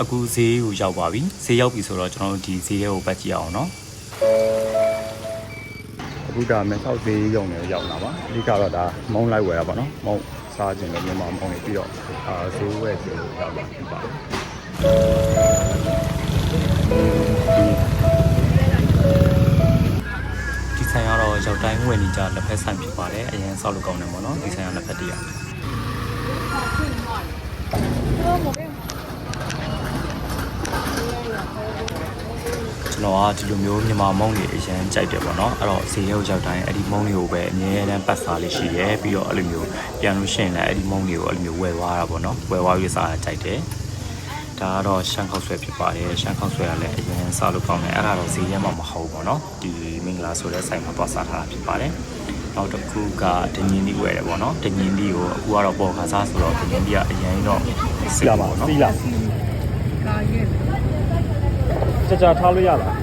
အခုဈေးကိုရောက်ပါပြီဈေးရောက်ပြီဆိုတော့ကျွန်တော်တို့ဒီဈေးကိုပတ်ကြည့်အောင်เนาะအခုဒါမဲဆောက်ဈေးရုံနဲ့ရောက်လာပါအဓိကတော့ဒါမုံလိုက်ဝယ်တာပေါ့နော်မုံ စားခြင်းလည်းမြန်မာမုံနေပြီးတော့အာဈေးဝယ်ခြင်းလို့ရောက်လာပြီပါဒီဆိုင်ကတော့ရောက်တိုင်းဝင်နေကြလက်ဖက်ဆိုင်ဖြစ်ပါတယ်အရင်ဆောက်လို့ကောင်းတယ်ပေါ့နော်ဒီဆိုင်ကလက်ဖက်တည်းရ ကျွန်တော်ကဒီလိုမျိုးမြန်မာမုံတွေအရင်ကြိုက်တယ်ပေါ့နော်အဲ့တော့ဈေးရောက်ရောက်တိုင်းအဲ့ဒီမုံတွေကိုပဲအမြဲတမ်းပတ်စားလေးရှိရဲပြီးတော့အဲ့လိုမျိုးပြန်လို့ရှိရင်လည်းအဲ့ဒီမုံတွေကိုအဲ့လိုမျိုးဝယ်သွားတာပေါ့နော်ဝယ်သွားပြီးစားတာကြိုက်တယ်ဒါကတော့ရှမ်းခောက်ဆွဲဖြစ်ပါတယ်ရှမ်းခောက်ဆွဲကလည်းအရင်စားလို့ကောင်းတယ်အဲ့ဒါတော့ဈေးရဲမှာမဟုတ်ဘူးပေါ့နော်ဒီမင်္ဂလာဆိုတဲ့ဆိုင်မှာသွားစားထားတာဖြစ်ပါတယ်နောက်တစ်ခုကဒညင်းဒီဝယ်တယ်ပေါ့နော်ဒညင်းဒီကိုအခုကတော့ပေါ်ခါစားဆိုတော့ဒညင်းဒီကအရင်တော့စီလာပါနော်စီလာကြ ကြထားလို့ရလား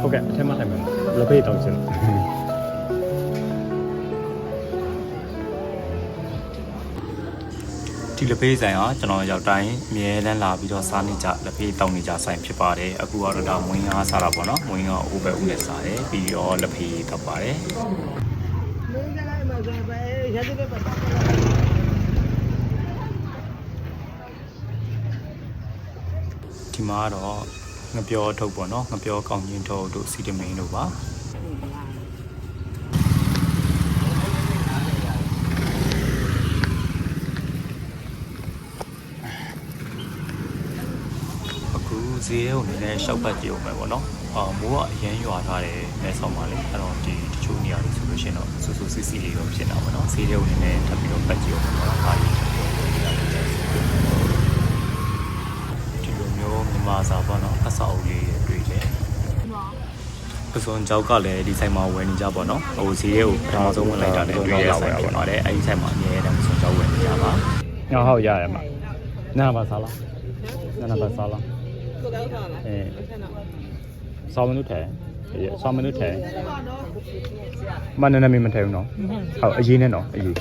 ဟုတ်ကဲ့အထက်မှာထိုင်မယ်လက်ဖေးတောင်းချင်ဒီလက်ဖေးဆိုင်ကကျွန်တော်ရောက်တိုင်းအမြဲတမ်းလာပြီးတော့စားနေကြလက်ဖေးတောင်းနေကြဆိုင်ဖြစ်ပါတယ်အခုကတော့ဒါမွင်းကားစားတာပေါ့နော်မွင်းကားအိုးပဲဦးနဲ့စားတယ်ပြီးတော့လက်ဖေးတောက်ပါတယ် ဒီမှာကတော့ငပြောထုတ်ပေါ့နော်ငပြောကောင်းချင်းထုတ်တို့စီတမင်းတို့ပါအခုဈေးရုံနည်းနည်းရှောက်ပတ်ကြည့်အောင်ပဲပေါ့နော်အာမိုးကအရန်ရွာထားတယ်မဲဆောက်ပါလေအဲ့တော့ဒီတချို့နေရာတွေဆိုလို့ရှိရင်တော့ဆူဆူစီစီလေးတော့ဖြစ်တာပေါ့နော်ဈေးရုံနည်းနည်းထပ်ပြီးတော့ပတ်ကြည့်အောင်ပေါ့နော်အားကြီးထပ်ပြီးတော့ပြောပြရတယ် ဒီလိုမျိုးမြန်မာစာပေါ့နော်အဆောက်အဦလေးတွေတွေ့တယ် ပစုံကြောက်ကလည်းဒီဆိုင်မှာဝယ်နေကြပေါ့နော်ဟိုဈေးကိုပထမဆုံးဝင်လိုက်တာလည်းတွေ့ရဆိုင်ဖြစ်ပါတယ်အဲဒီဆိုင်မှာအများအားပစုံကြောက်ဝယ်နေကြပါငါဟုတ်ရရမှာနာပါစားလားနာပါစားလားအဲဆောင်းမနုထဲဆောင်းမနုထဲမနနေမမထဲဘူးနော်ဟုတ်အရေးနဲ့နော်အရေး